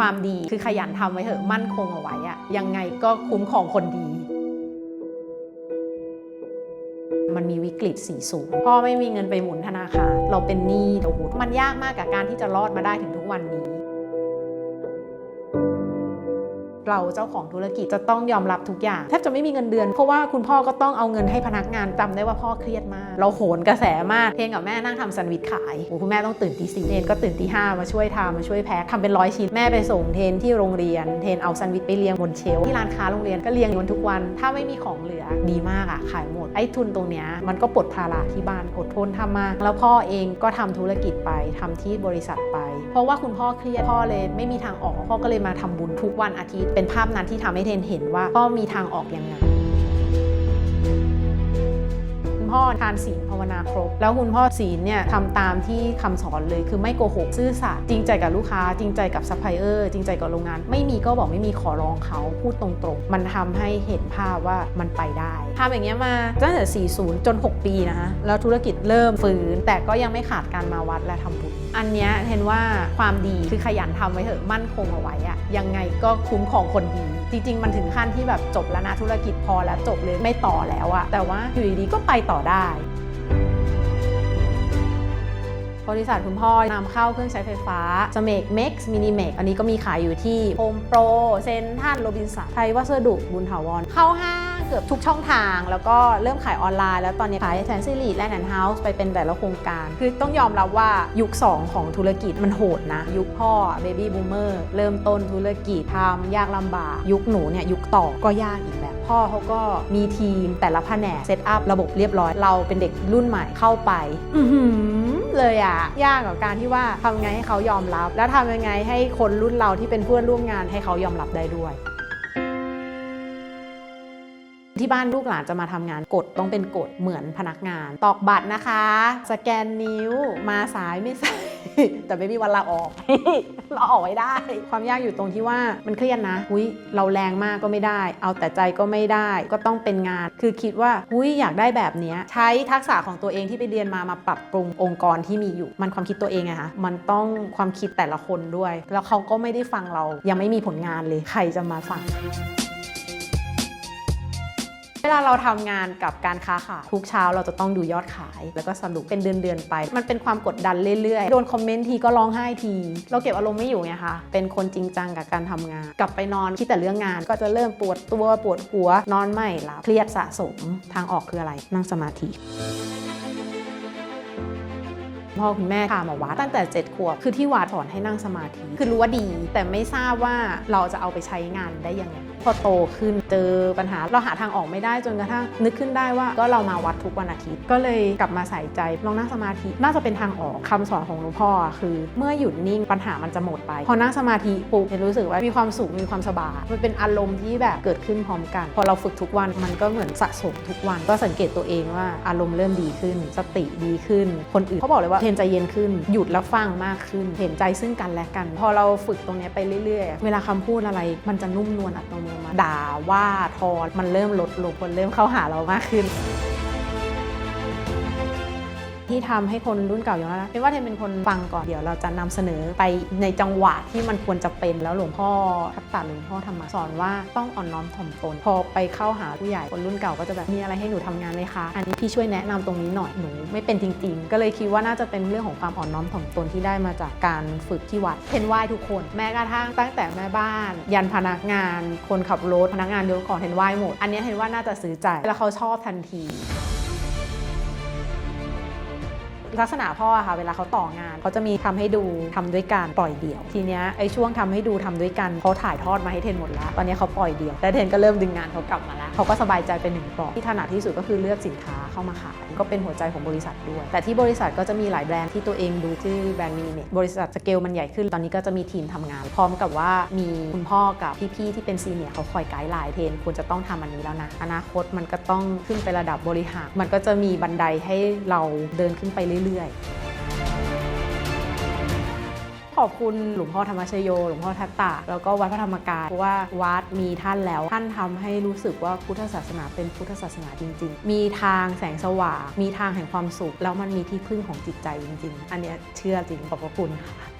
ความดีคือขยันทำไว้เถอะมั่นคงเอาไว้อะยังไงก็คุ้มของคนดี มันมีวิกฤตสีสูงพ่อไม่มีเงินไปหมุนธนาคารเราเป็นหนี้โอ้โหมันยากมากกับการที่จะรอดมาได้ถึงทุกวันนี้ เราเจ้าของธุรกิจจะต้องยอมรับทุกอย่างแทบจะไม่มีเงินเดือน เพราะว่าคุณพ่อก็ต้องเอาเงินให้พนักงานจำได้ว่าพ่อเครียดมาก เราโหนกระแสมากเทนกับแม่นั่งทำแซนด์วิชขายโอ้คุณแม่ต้องตื่นตีสี่เทนก็ตื่นตีห้ามาช่วยทำมาช่วยแพ็คทำเป็นร้อยชิ้นแม่ไปส่งเทนที่โรงเรียนเทนเอาแซนด์วิชไปเรียงบนเชลที่ร้านค้าโรงเรียนก็เรียงอยู่ทุกวัน ถ้าไม่มีของเหลือดีมากอะขายหมดไอ้ทุนตรงเนี้ยมันก็ปลดภาระที่บ้านอดทนทำมาแล้วพ่อเองก็ทำธุรกิจไปทำที่บริษัทไป เพราะว่าคุณพ่อเครียดพ่อเลยไม่มีทางออกพ่อก็เลยมาทำบุญทุกวันอาทิตย์ เป็นภาพนั้นที่ทำให้เทนเห็นว่าพ่อมีทางออกยังไงคุณพ่อทานศีล วนาครบ แล้วคุณพ่อศีลเนี่ยทำตามที่คำสอนเลยคือไม่โกหกซื่อสัตย์จริงใจกับลูกค้า จริงใจกับซัพพลายเออร์จริงใจกับโรงงาน ไม่มีก็บอกไม่มีขอร้องเขาพูดตรงๆ มันทำให้เห็นภาพว่ามันไปได้ทำอย่างเงี้ยมาตั้งแต่ 40 จน 6 ปีนะคะแล้วธุรกิจเริ่มฟื้น แต่ก็ยังไม่ขาดการมาวัดและทำบุญอันเนี้ยเห็นว่าความดีคือขยันทำไว้เถอะมั่นคงเอาไว้อะยังไงก็คุ้มของคนดีจริงๆ มันถึงขั้นที่แบบจบแล้วนะธุรกิจพอแล้วจบเลยไม่ต่อแล้วอะแต่ว่าอยู่ดีๆก็ไปต่อได้ บริษัทคุณพ่อนำเข้าเครื่องใช้ไฟฟ้าสเมกเม็กซ์มินิเมกอันนี้ก็มีขายอยู่ที่โฮมโปรเซนทันโรบินสันไทยวัสดุบุญถาวรเข้าห้าง เกือบทุกช่องทาง แล้วก็เริ่มขายออนไลน์ แล้วตอนนี้ขายแทนซิลีแลนด์แอนด์เฮาส์ไปเป็นแต่ละโครงการ คือต้องยอมรับว่ายุค 2 ของธุรกิจมันโหดนะ ยุคพ่อเบบี้บูมเมอร์เริ่มต้นธุรกิจทำยากลำบาก ยุคหนูเนี่ยยุคต่อก็ยากอีกแบบพ่อเขาก็มีทีมแต่ละแผนกเซตอัพระบบเรียบร้อยเราเป็นเด็กรุ่นใหม่เข้าไปเลยอะยากกับการที่ว่าทำไงให้เขายอมรับ แล้วทำยังไงให้คนรุ่นเราที่เป็นเพื่อนร่วมงานให้เขายอมรับได้ด้วย ที่บ้านลูกหลานจะมาทำงานกฎต้องเป็นกฎเหมือนพนักงาน ตอกบัตรนะคะ สแกนนิ้วมาสายไม่สายแต่ไม่มีวันลาออกเราออกไว้ได้ ความยากอยู่ตรงที่ว่ามันเครียดนะอุ้ยเราแรงมากก็ไม่ได้ เอาแต่ใจก็ไม่ได้ ก็ต้องเป็นงาน คือคิดว่าอุ้ยอยากได้แบบนี้ใช้ทักษะของตัวเองที่ไปเรียนมามาปรับปรุงองค์กรที่มีอยู่ มันความคิดตัวเองไงคะมันต้องความคิดแต่ละคนด้วย แล้วเขาก็ไม่ได้ฟังเรายังไม่มีผลงานเลยใครจะมาฟัง เวลาเราทำงานกับการค้าขายทุกเช้าเราจะต้องดูยอดขาย แล้วก็สรุปเป็นเดือนๆไป มันเป็นความกดดันเรื่อยๆ โดนคอมเมนต์ทีก็ร้องไห้ที เราเก็บอารมณ์ไม่อยู่ไงคะเป็นคนจริงจังกับการทำงาน กลับไปนอนคิดแต่เรื่องงาน ก็จะเริ่มปวดตัวปวดหัวนอนไม่หลับเครียดสะสมทางออกคืออะไรนั่งสมาธิพ่อคุณแม่พามาวัดตั้งแต่ 7 ขวบ คือที่วัดสอนให้นั่งสมาธิ คือรู้ว่าดี แต่ไม่ทราบว่าเราจะเอาไปใช้งานได้ยังไงพอโตขึ้นเจอปัญหาเราหาทางออกไม่ได้จนกระทั่งนึกขึ้นได้ว่าก็เรามาวัดทุกวันอาทิตย์ ก็เลยกลับมาใส่ใจลองนั่งสมาธิน่าจะเป็นทางออกคำสอนของหลวงพ่อคือ เมื่อหยุดนิ่งปัญหามันจะหมดไป พอนั่งสมาธิปุ๊บเห็นรู้สึกว่ามีความสุขมีความสบายมันเป็นอารมณ์ที่แบบเกิดขึ้นพร้อมกัน พอเราฝึกทุกวันมันก็เหมือนสะสมทุกวัน ก็สังเกตตัวเองว่าอารมณ์เริ่มดีขึ้น สติดีขึ้น คนอื่นเขาบอกเลยว่าเทนใจเย็นขึ้น หยุดแล้วฟังมากขึ้น เห็นใจซึ่งกันและกัน พอเราฝึกตรงนี้ไปเรื่อยๆ เวลาคำพูดอะไรมันจะนุ่มนวลอัตโนมัติด่าว่าทอมันเริ่มลดลงคนเริ่มเข้าหาเรามากขึ้น ที่ทำให้คนรุ่นเก่ายอมรับเป็นว่าเทนเป็นคนฟังก่อนเดี๋ยวเราจะนำเสนอไปในจังหวะที่มันควรจะเป็นแล้วหลวงพ่อทัตตาหลวงพ่อธรรมะสอนว่าต้องอ่อนน้อมถ่อมตนพอไปเข้าหาผู้ใหญ่คนรุ่นเก่าก็จะแบบมีอะไรให้หนูทำงานไหมคะ อันนี้พี่ช่วยแนะนำตรงนี้หน่อยหนูไม่เป็นจริง ๆ ก็เลยคิดว่าน่าจะเป็นเรื่องของความอ่อนน้อมถ่อมตนที่ได้มาจากการฝึกที่วัดเทนไหว้ทุกคน แม้กระทั่งตั้งแต่แม่บ้าน ยันพนักงาน คนขับรถพนักงานยกของเทนไหว้หมด อันนี้เทนว่าน่าจะซื้อใจแล้วเขาชอบทันที ลักษณะพ่ออะค่ะเวลาเขาต่องานเขาจะมีทำให้ดูทำด้วยการปล่อยเดี่ยว ทีเนี้ยไอ้ช่วงทำให้ดูทำด้วยกันเขาถ่ายทอดมาให้เทนหมดแล้วตอนนี้เขาปล่อยเดี่ยวแต่เทนก็เริ่มดึงงานเขากลับมาแล้ว เขาก็สบายใจเป็นหนึ่งปลอกที่ถนัดที่สุดก็คือเลือกสินค้าเข้ามาขาย ก็เป็นหัวใจของบริษัทด้วย แต่ที่บริษัทก็จะมีหลายแบรนด์ที่ตัวเองดูชื่อแบรนด์มินิเมบริษัทสเกลมันใหญ่ขึ้นตอนนี้ก็จะมีทีมทำงาน พร้อมกับว่ามีคุณพ่อกับพี่ๆที่เป็นซีเนียร์เขาคอยไกด์ไลน์เทนควรจะต้องทำอันนี้แล้วนะอนาคตมันก็ต้องขึ้นไประดับบริหาร มันก็จะมีบันไดให้เราเดินขึ้นไปเรื่อยๆ ขอบคุณหลวงพ่อธรรมชโย หลวงพ่อทัตตาแล้วก็วัดพระธรรมกายเพราะว่าวัดมีท่านแล้ว ท่านทำให้รู้สึกว่าพุทธศาสนาเป็นพุทธศาสนาจริง ๆ มีทางแสงสว่าง มีทางแห่งความสุข แล้วมันมีที่พึ่งของจิตใจจริง ๆ อันเนี้ยเชื่อจริง ขอบพระคุณค่ะ